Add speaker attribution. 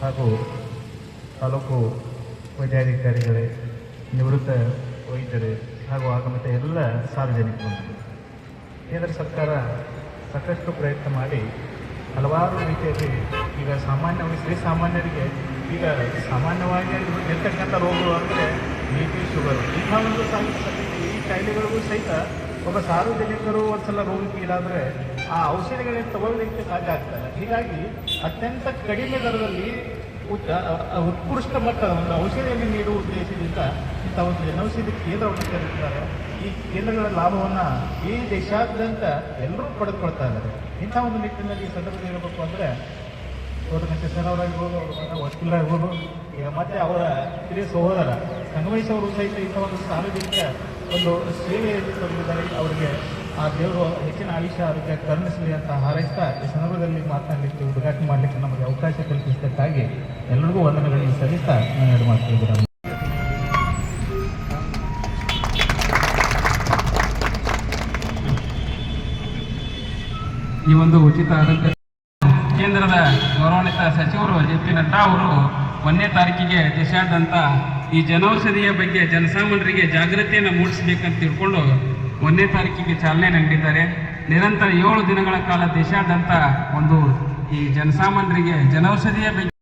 Speaker 1: ಹಾಗೂ ತಾಲೂಕು ವೈದ್ಯಾಧಿಕಾರಿಗಳೇ, ನಿವೃತ್ತ ವೈದ್ಯರೇ ಹಾಗೂ ಆಗಮಿತ ಎಲ್ಲ ಸಾರ್ವಜನಿಕರು. ಕೇಂದ್ರ ಸರ್ಕಾರ ಸಾಕಷ್ಟು ಪ್ರಯತ್ನ ಮಾಡಿ ಹಲವಾರು ರೀತಿಯಲ್ಲಿ ಈಗ ಸಾಮಾನ್ಯವಾಗಿ ಶ್ರೀ ಸಾಮಾನ್ಯರಿಗೆ ಈಗ ಸಾಮಾನ್ಯವಾಗಿ ಇರ್ತಕ್ಕಂಥ ರೋಗಗಳು ಅಂದರೆ ಬಿ ಪಿ ಶುಗರ್. ಇಂಥ ಒಂದು ಈ ಕಾಯಿಲೆಗಳಿಗೂ ಸಹಿತ ಒಬ್ಬ ಸಾರ್ವಜನಿಕರು ಒಂದ್ಸಲ ರೋಗಕ್ಕೀಡಾದರೆ ಆ ಔಷಧಿಗಳನ್ನು ತಗೊಳ್ಳಲಿಕ್ಕೆ ಸಾಧ್ಯ ಆಗ್ತದೆ. ಹೀಗಾಗಿ ಅತ್ಯಂತ ಕಡಿಮೆ ದರದಲ್ಲಿ ಉತ್ಕೃಷ್ಟ ಮಟ್ಟದ ಒಂದು ಔಷಧಿಯನ್ನು ನೀಡುವ ಉದ್ದೇಶದಿಂದ ಇಂಥ ಒಂದು ಜನೌಷಧಿ ಕೇಂದ್ರವನ್ನು ತೆರೆದಿದ್ದಾರೆ. ಈ ಕೇಂದ್ರಗಳ ಲಾಭವನ್ನು ಈ ದೇಶಾದ್ಯಂತ ಎಲ್ಲರೂ ಪಡೆದುಕೊಳ್ತಾ ಇದ್ದಾರೆ. ಇಂಥ ಒಂದು ನಿಟ್ಟಿನಲ್ಲಿ ಸಂದರ್ಭದಲ್ಲಿ ಹೇಳಬೇಕು ಅಂದರೆ ತೋಟಕಂಚ ಸರ್ ಅವರಾಗಿರ್ಬೋದು, ಅವ್ರ ವಕೀಲರಾಗಿರ್ಬೋದು. ಈಗ ಮತ್ತೆ ಅವರ ಹಿರಿಯ ಸಹೋದರ ಸಂಗಮೇಶ್ ಅವರು ಸಹಿತ ಇಂಥ ಒಂದು ಸಾರ್ವಜನಿಕ ಒಂದು ಸೇವೆಯಲ್ಲಿ ತೊಡಗಿದ್ದಾರೆ. ಅವರಿಗೆ ಆ ದೇವರು ಹೆಚ್ಚಿನ ಆಯುಷ್ಯ, ಆರೋಗ್ಯ ಕರುಣಿಸಲಿ ಅಂತ ಹಾರೈಸ್ತಾ ಈ ಸಂದರ್ಭದಲ್ಲಿ ಮಾತನಾಡಲಿಕ್ಕೆ, ಉದ್ಘಾಟನೆ ಮಾಡಲಿಕ್ಕೆ ನಮಗೆ ಅವಕಾಶ ಕಲ್ಪಿಸಿದ್ದಕ್ಕಾಗಿ ಎಲ್ಲರಿಗೂ ವಂದನೆಗಳನ್ನು ಸಲ್ಲಿಸ್ತಾ ನಾನು ಮಾತುಗಳಿದ್ದಾರೆ
Speaker 2: ಈ ಒಂದು ಉಚಿತ ಆರೋಗ್ಯ ಕೇಂದ್ರದ ಗೌರವಾನ್ವಿತ ಸಚಿವರು ಜೆ ಪಿ ನಡ್ಡಾ ಅವರು ಒಂದನೇ ತಾರೀಕಿಗೆ ದೇಶಾದ್ಯಂತ ಈ ಜನೌಷಧಿಯ ಬಗ್ಗೆ ಜನಸಾಮಾನ್ಯರಿಗೆ ಜಾಗೃತಿಯನ್ನು ಮೂಡಿಸಬೇಕಂತ ತಿಳ್ಕೊಂಡು ಒಂದನೇ ತಾರೀಕಿಗೆ ಚಾಲನೆ ನೀಡಿದ್ದಾರೆ. ನಿರಂತರ ಏಳು ದಿನಗಳ ಕಾಲ ದೇಶಾದ್ಯಂತ ಒಂದು ಈ ಜನಸಾಮಾನ್ಯರಿಗೆ ಜನೌಷಧಿಯ ಬಗ್ಗೆ